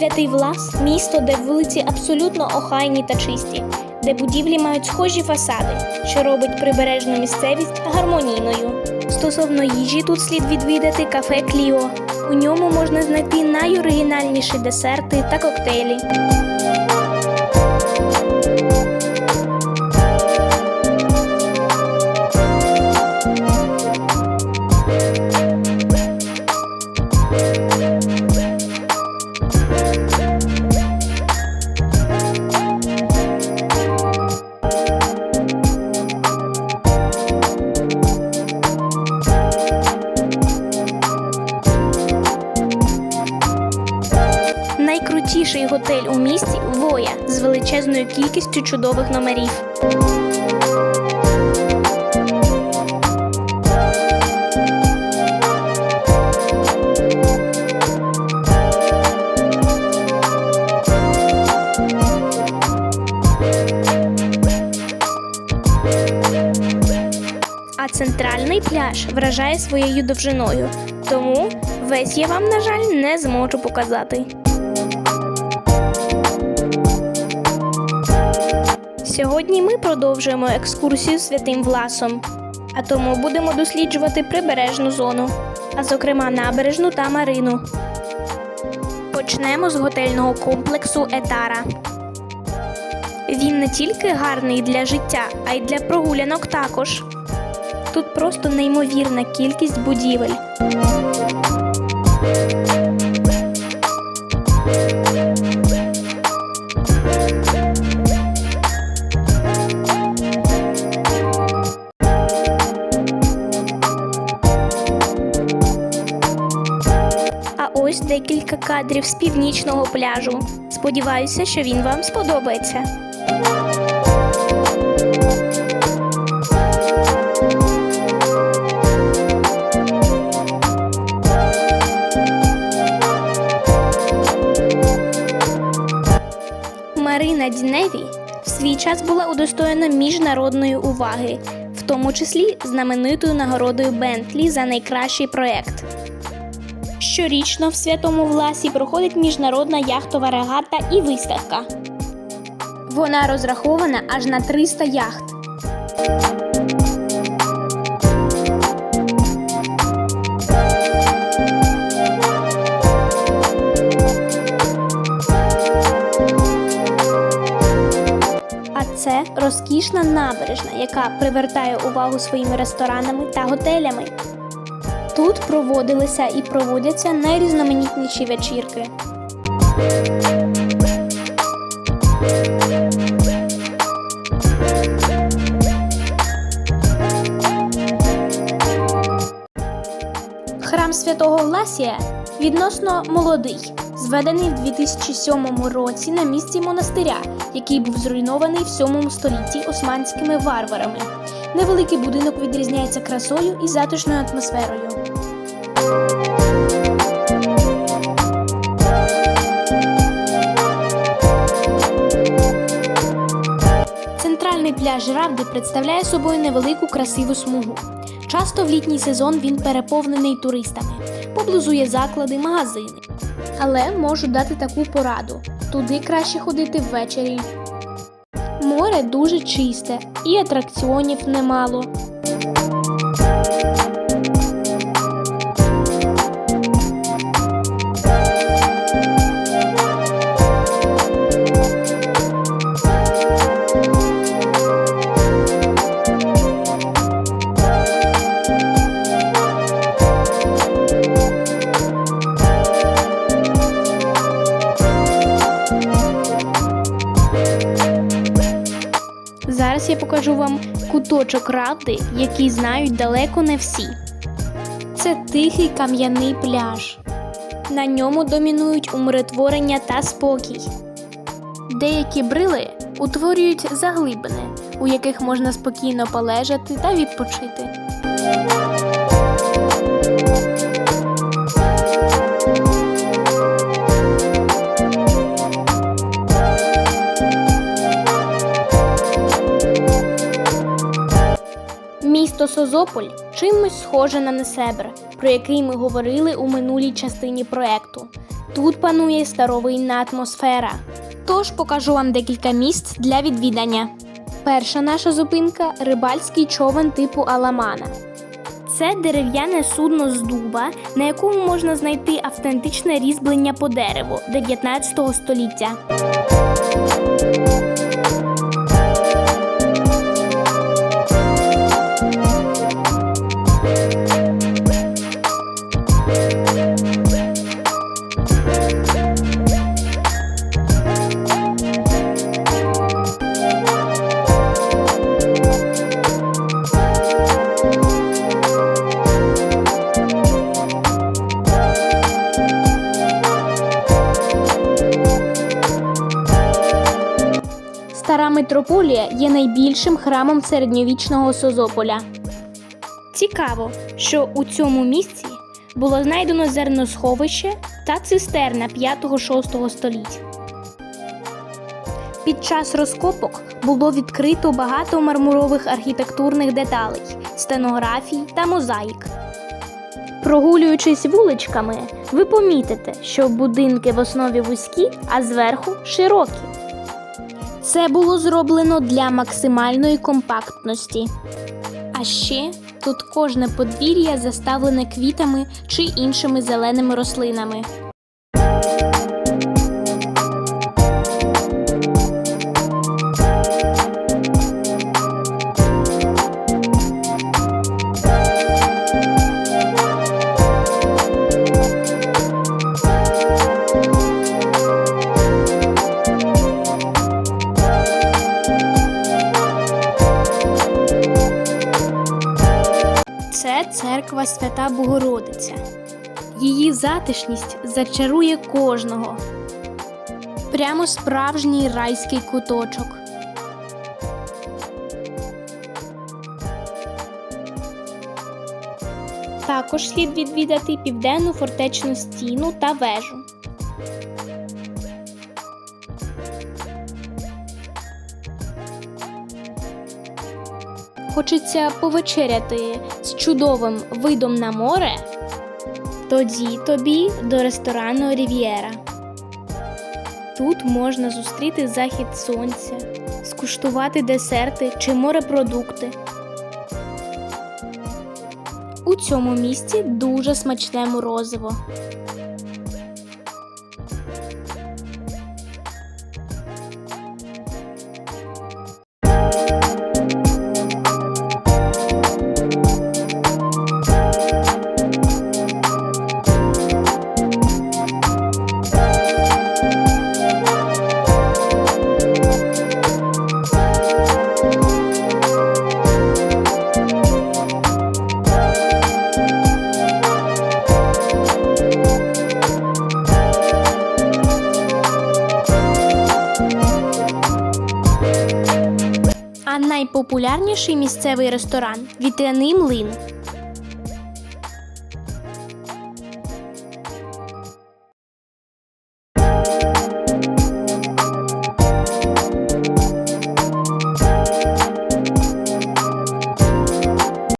Святий Влас місто, де вулиці абсолютно охайні та чисті, де будівлі мають схожі фасади, що робить прибережну місцевість гармонійною. Стосовно їжі, тут слід відвідати кафе Кліо. У ньому можна знайти найоригінальніші десерти та коктейлі. Величезною кількістю чудових номерів. А центральний пляж вражає своєю довжиною, тому весь я вам, на жаль, не зможу показати. Сьогодні ми продовжуємо екскурсію святим Власом, а тому будемо досліджувати прибережну зону, а зокрема набережну та марину. Почнемо з готельного комплексу Етара. Він не тільки гарний для життя, а й для прогулянок також. Тут просто неймовірна кількість будівель. Ось декілька кадрів з північного пляжу. Сподіваюся, що він вам сподобається. Марина Діневі в свій час була удостоєна міжнародної уваги, в тому числі знаменитою нагородою Бентлі за найкращий проект. Щорічно в святому Власі проходить міжнародна яхтова регата і виставка. Вона розрахована аж на 300 яхт. А це розкішна набережна, яка привертає увагу своїми ресторанами та готелями. Тут проводилися і проводяться найрізноманітніші вечірки. Храм святого Власія відносно молодий, зведений в 2007 році на місці монастиря, який був зруйнований в 7 столітті османськими варварами. Невеликий будинок відрізняється красою і затишною атмосферою. Центральний пляж Равди представляє собою невелику красиву смугу. Часто в літній сезон він переповнений туристами, поблизу є заклади, магазини. Але можу дати таку пораду: туди краще ходити ввечері. Море дуже чисте і атракціонів немало. Вам куточок Равди, який знають далеко не всі. Це тихий кам'яний пляж. На ньому домінують умиротворення та спокій. Деякі брили утворюють заглибини, у яких можна спокійно полежати та відпочити. Созополь чимось схоже на Несебр, про який ми говорили у минулій частині проекту. Тут панує старовинна атмосфера. Тож покажу вам декілька місць для відвідання. Перша наша зупинка рибальський човен типу Аламана. Це дерев'яне судно з дуба, на якому можна знайти автентичне різьблення по дереву 19 століття. Митрополія є найбільшим храмом середньовічного Созополя. Цікаво, що у цьому місці було знайдено зерносховище та цистерна 5-6 століть. Під час розкопок було відкрито багато мармурових архітектурних деталей, стенографій та мозаїк. Прогулюючись вуличками, ви помітите, що будинки в основі вузькі, а зверху широкі. Це було зроблено для максимальної компактності. А ще тут кожне подвір'я заставлене квітами чи іншими зеленими рослинами. Церква Свята Богородиця. Її затишність зачарує кожного. Прямо справжній райський куточок. Також слід відвідати південну фортечну стіну та вежу. Хочеться повечеряти з чудовим видом на море, тоді тобі до ресторану Рів'єра. Тут можна зустріти захід сонця, скуштувати десерти чи морепродукти. У цьому місці дуже смачне морозиво. Найпопулярніший місцевий ресторан вітряний млин.